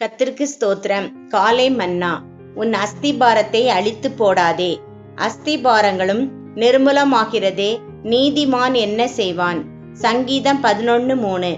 கத்திற்கு ஸ்தோத்திரம். காலை மன்னா உன் அஸ்திபாரத்தை அழித்து போடாதே. அஸ்திபாரங்களும் நிர்மூலமாகிறதே நீதிமான் என்ன செய்வான்? சங்கீதம் பதினொன்னு மூணு.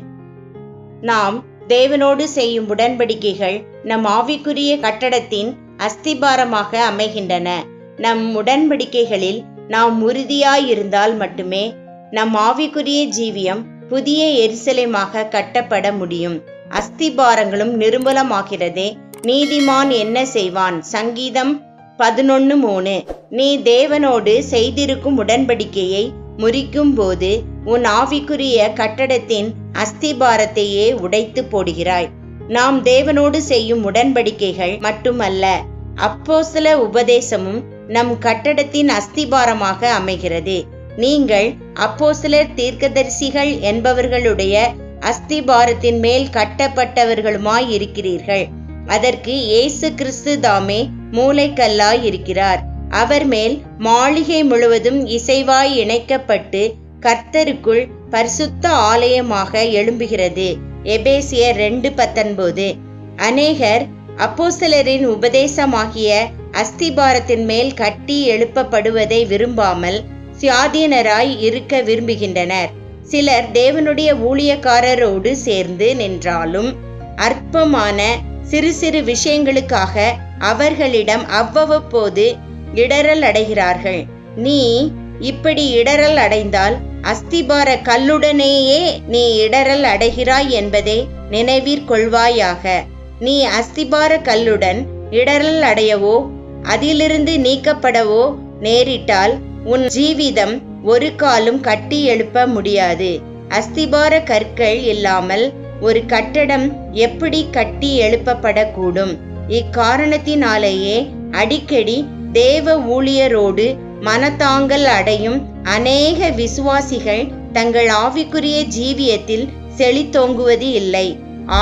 நாம் தேவனோடு செய்யும் உடன்படிக்கைகள் நம் ஆவிக்குரிய கட்டடத்தின் அஸ்திபாரமாக அமைகின்றன. நம் உடன்படிக்கைகளில் நாம் உறுதியாயிருந்தால் மட்டுமே நம் ஆவிக்குரிய ஜீவியம் புதிய எரிசலைமாக கட்டப்பட முடியும். அஸ்திபாரங்களும் நிர்மூலமாகிறதே நீதிமான் என்ன செய்வான்? சங்கீதம் பதினொன்னு மூணு. நீ தேவனோடு செய்திருக்கும் உடன்படிக்கையை முறிக்கும் போது உன் ஆவிக்குரிய கட்டடத்தின் அஸ்திபாரத்தையே உடைத்து போடுகிறாய். நாம் தேவனோடு செய்யும் உடன்படிக்கைகள் மட்டுமல்ல அப்போசல உபதேசமும் நம் கட்டடத்தின் அஸ்திபாரமாக அமைகிறது. நீங்கள் அப்போசலர் தீர்க்கதரிசிகள் என்பவர்களுடைய அஸ்திபாரத்தின் மேல் கட்டப்பட்டவர்களுமாய் இருக்கிறீர்கள். அதற்கு இயேசு கிறிஸ்து தாமே மூளைக்கல்லாய் இருக்கிறார். அவர் மேல் மாளிகை முழுவதும் இசைவாய் இணைக்கப்பட்டு கர்த்தருக்குள் பரிசுத்த ஆலயமாக எழும்புகிறது. எபேசியர் ரெண்டு பத்தொன்பது. அநேகர் அப்போசலரின் உபதேசமாகிய அஸ்திபாரத்தின் மேல் கட்டி எழுப்பப்படுவதை விரும்பாமல் சுயாதீனராய் இருக்க விரும்புகின்றனர். சிலர் தேவனுடைய ஊழியக்காரரோடு சேர்ந்து நின்றாலும் அற்பமான சிறு சிறு விஷயங்களுக்காக அவர்களிடம் அவ்வப்போது இடரல் அடைகிறார்கள். நீ இப்படி இடரல் அடைந்தால் அஸ்திபார கல்லுடனேயே நீ இடரல் அடைகிறாய் என்பதை நினைவிற்கொள்வாயாக நீ அஸ்திபார கல்லுடன் இடரல் அடையவோ அதிலிருந்து நீக்கப்படவோ நேரிட்டால் உன் ஜீவிதம் ஒரு காலும் கட்டி எழுப்ப முடியாது. அஸ்திபார கற்கள் இல்லாமல் ஒரு கட்டடம் எப்படி கட்டி எழுப்பப்படக்கூடும்? இக்காரணத்தினாலேயே அடிக்கடி தேவ ஊழியரோடு மனத்தாங்கல் அடையும் அநேக விசுவாசிகள் தங்கள் ஆவிக்குரிய ஜீவியத்தில் செழித்தோங்குவது இல்லை.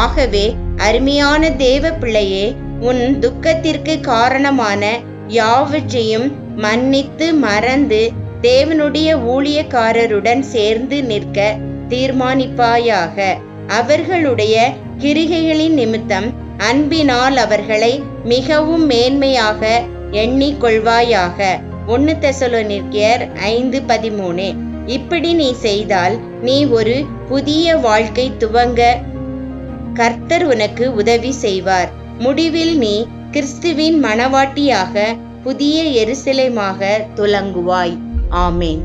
ஆகவே அருமையான தேவ பிள்ளையே உன் துக்கத்திற்கு காரணமான யாவற்றையும் மன்னித்து மறந்து தேவனுடைய ஊழியக்காரருடன் சேர்ந்து நிற்க தீர்மானிப்பாயாக. அவர்களுடைய கிரிகைகளின் நிமித்தம் அன்பினால் அவர்களை மிகவும் மேன்மையாக எண்ணிக்கொள்வாயாக. ஒன்னு தெசலோனிக்கேயர் ஐந்து பதிமூணு. இப்படி நீ செய்தால் நீ ஒரு புதிய வாழ்க்கை துவங்க கர்த்தர் உனக்கு உதவி செய்வார். முடிவில் நீ கிறிஸ்துவின் மணவாட்டியாக புதிய எருசலேமாக துலங்குவாய். ஆமேன்